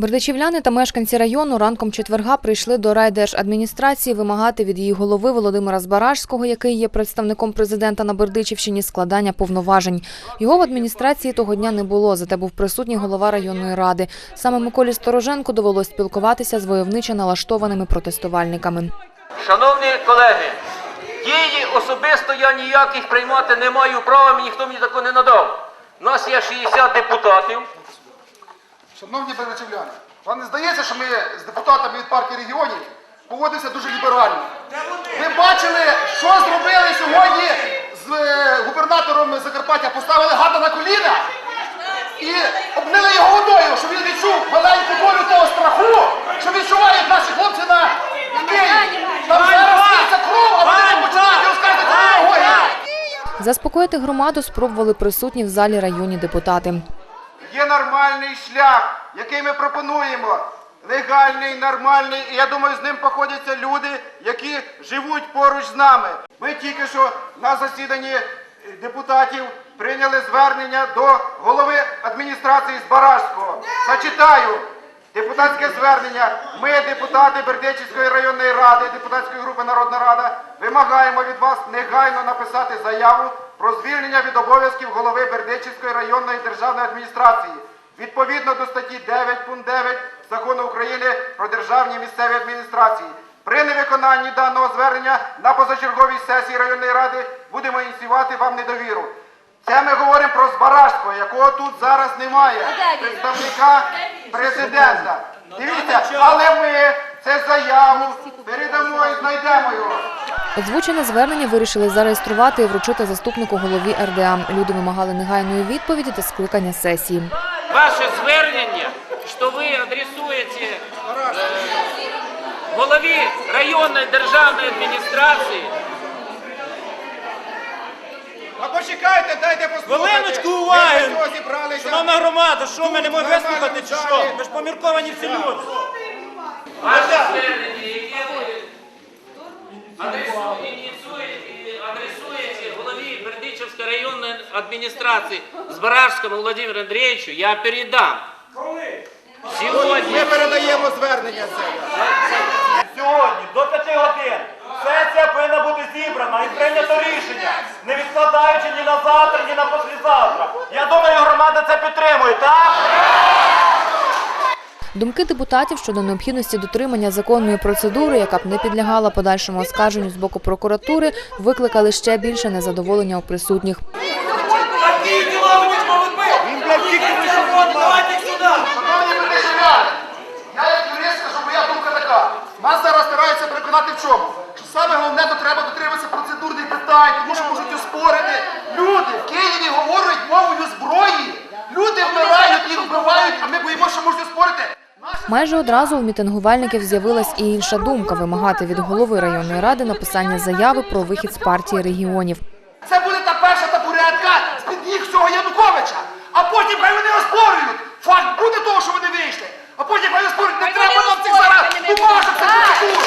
Бердичівляни та мешканці району ранком четверга прийшли до райдержадміністрації вимагати від її голови Володимира Збаражського, який є представником президента на Бердичівщині, складання повноважень. Його в адміністрації того дня не було, зате був присутній голова районної ради. Саме Миколі Стороженку довелось спілкуватися з войовниче налаштованими протестувальниками. Шановні колеги, дії особисто я ніяких приймати не маю права, ніхто мені такого не надав. У нас є 60 депутатів. Шановні бережівляни, вам не здається, що ми з депутатами від партії регіонів поводимося дуже ліберально? Ви бачили, що зробили сьогодні з е, губернатором Закарпаття? Поставили гада на коліна і обнили його водою, щоб він відчув маленьку долю того страху, що відчувають наші хлопці на Києві. Там зараз лється кров, а вони починають розказувати демагогію. Заспокоїти громаду спробували присутні в залі районні депутати. Є нормальний шлях, який ми пропонуємо. Легальний, нормальний, і я думаю, з ним походяться люди, які живуть поруч з нами. Ми тільки що на засіданні депутатів прийняли звернення до голови адміністрації Збаражського. Зачитаю депутатське звернення. Ми, депутати Бердичівської районної ради, депутатської групи Народна Рада, вимагаємо від вас негайно написати заяву про звільнення від обов'язків голови Бердичівської районної державної адміністрації. Відповідно до статті 9 пункт 9 Закону України про державні місцеві адміністрації. При невиконанні даного звернення на позачерговій сесії районної ради будемо ініціювати вам недовіру. Це ми говоримо про Збаражського, якого тут зараз немає, представника президента. Дивіться, але ми це заяву передамо і знайдемо його. Озвучене звернення вирішили зареєструвати і вручити заступнику голові РДА. Люди вимагали негайної відповіді та скликання сесії. Ваше звернення, що ви адресуєте е, голові районної державної адміністрації, А почекайте, дайте послухати. Хвилиночку уваги! Шановна громада, що ми не можемо вислухати чи що? Ми ж помірковані всі люди. ваше звернення, адресу- і адресуєте голові Бердичівської районної адміністрації Збаражському Володимиру Андрійовичу, я передам. Сьогодні. Ми передаємо звернення це. Сьогодні до 5 годин сесія повинна бути зібрана і прийнято рішення, не відкладаючи ні на завтра, ні на послезавтра. Я думаю, громада це підтримує, так? Думки депутатів щодо необхідності дотримання законної процедури, яка б не підлягала подальшому оскарженню з боку прокуратури, викликали ще більше незадоволення у присутніх. Нас зараз стараються переконати в чому? Що саме головне, то треба дотримуватися процедурних питань, тому що можуть оспорити. Люди в Києві говорять мовою зброї. Люди вмирають, їх вбивають, а ми боїмося, що можуть оспорити. Майже одразу у мітингувальників з'явилась і інша думка вимагати від голови районної ради написання заяви про вихід з партії регіонів. Це буде та перша табуретка з-під ніг цього Януковича. А потім хай вони оспорюють. Факт буде того, що вони вийшли. А потім хай оспорюють. Не треба нам цих зараз бумажок, це чур.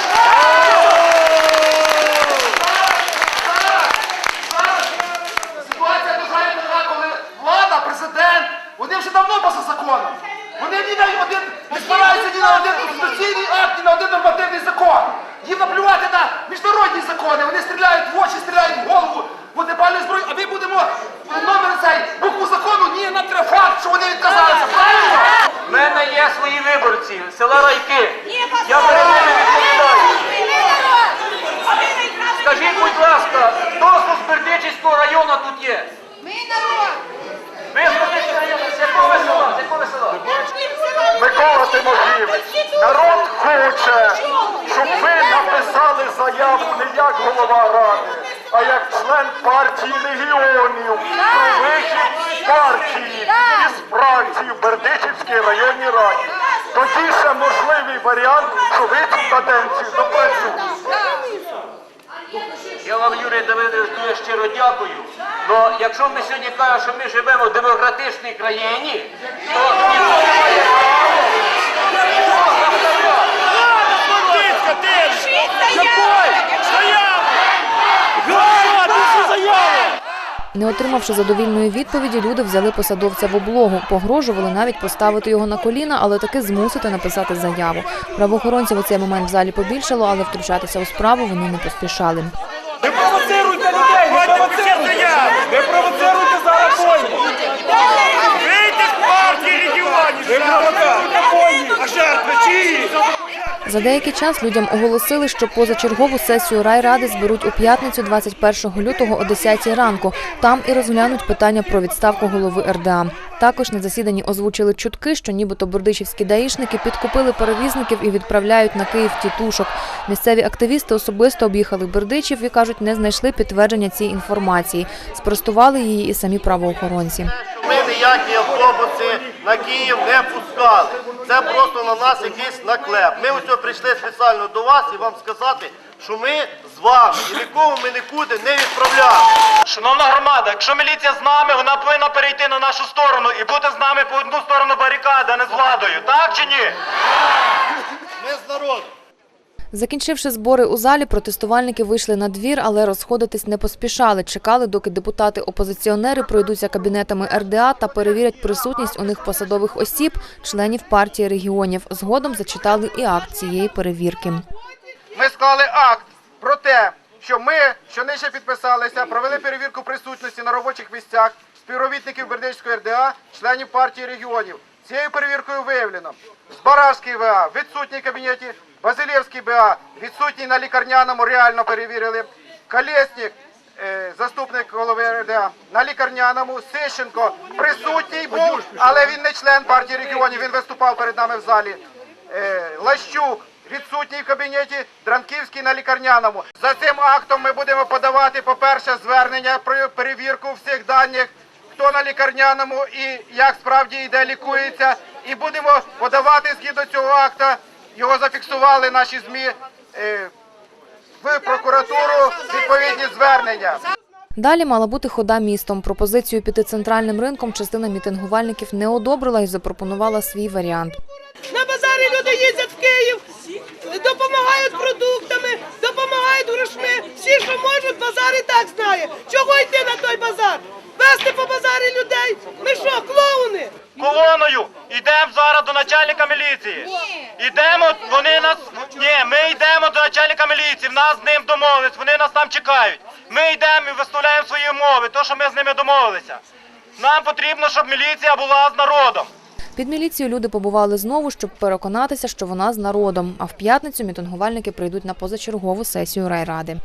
Ситуація дуже коли влада, президент, вони вже давно поза законом. Вони ні на один не спираються ні на один конституційний акт, ні на один нормативний закон. Їм наплювати на міжнародні закони. Вони стріляють в очі, стріляють в голову вогнепальною зброєю, а ми будемо номер цей букву закону. Ні, нам треба факт, що вони відказалися. Правильно? У мене є свої виборці, села Райки. Я перед ними відповідаю. Скажіть, будь ласка, хто з Бердичівського району тут є? Ми народ! Ви з Бердичівського району, з якого ви села? З якого ви села? Микола Тимофійович, народ хоче, щоб ви написали заяву не як голова ради, а як член партії легіонів про вихід з партії із фракції в Бердичівській районній раді. Тоді ще можливий варіант, що ви цю каденцію допрацюєте. Я вам, Юрій Давидович, дуже щиро дякую. Но якщо ми сьогодні кажемо, що ми живемо в демократичній країні, то ніхто не має права. ніхто заставляти. Бандитська ти! Якой? Заява! Голосувати цю заяву! Не отримавши задовільної відповіді, люди взяли посадовця в облогу, погрожували навіть поставити його на коліна, але таки змусити написати заяву. Правоохоронців у цей момент в залі побільшало, але втручатися у справу вони не поспішали. Не провоцируйте людей! Не провоцируйте! Не провоцируйте зараз бойні! Вийдіть з партії регіонів! Не провоцируйте бойні! А жертви чиї? За деякий час людям оголосили, що позачергову сесію райради зберуть у п'ятницю 21 лютого о 10 ранку. Там і розглянуть питання про відставку голови РДА. Також на засіданні озвучили чутки, що нібито бердичівські даїшники підкупили перевізників і відправляють на Київ тітушок. Місцеві активісти особисто об'їхали Бердичів і кажуть, не знайшли підтвердження цієї інформації. Спростували її і самі правоохоронці. Ми ніякі автобуси на Київ не пускали. Це просто на нас якийсь наклеп. Ми ось прийшли спеціально до вас і вам сказати, що ми з вами і нікого ми нікуди не відправляємо. Шановна громада, якщо міліція з нами, вона повинна перейти на нашу сторону і бути з нами по одну сторону барикади, а не з владою. Так чи ні? Ми з народу. Закінчивши збори у залі, протестувальники вийшли на двір, але розходитись не поспішали. Чекали, доки депутати-опозиціонери пройдуться кабінетами РДА та перевірять присутність у них посадових осіб, членів партії регіонів. Згодом зачитали і акт цієї перевірки. Ми склали акт про те, що ми, що нижче підписалися, провели перевірку присутності на робочих місцях співробітників Бердичської РДА, членів партії регіонів. Цією перевіркою виявлено Збаражський ВА відсутній в кабінеті, Базилєвський БА відсутній на лікарняному, реально перевірили. Колєснік, е, заступник голови РДА, на лікарняному, Сищенко присутній був, але він не член партії регіонів, він виступав перед нами в залі. Е, Лащук відсутній в кабінеті, Дранківський на лікарняному. За цим актом ми будемо подавати, по-перше, звернення про перевірку всіх даних, хто на лікарняному і як справді йде лікується. І будемо подавати згідно цього акта, його зафіксували наші ЗМІ, е, в прокуратуру відповідні звернення. Далі мала бути хода містом. Пропозицію піти центральним ринком частина мітингувальників не одобрила і запропонувала свій варіант. На базарі люди їздять в Київ, допомагають продуктами, допомагають грошми. Всі, що можуть, базар і так знає. Чого йти на той базар? Вести по базарі людей? Ми що, клоуни? Колоною йдемо зараз до начальника міліції. Йдемо, вони нас. Ні, ми йдемо до начальника міліції. В нас з ним домовились, вони нас там чекають. Ми йдемо і виставляємо свої умови, то що ми з ними домовилися. Нам потрібно, щоб міліція була з народом. Під міліцією люди побували знову, щоб переконатися, що вона з народом. А в п'ятницю мітингувальники прийдуть на позачергову сесію райради.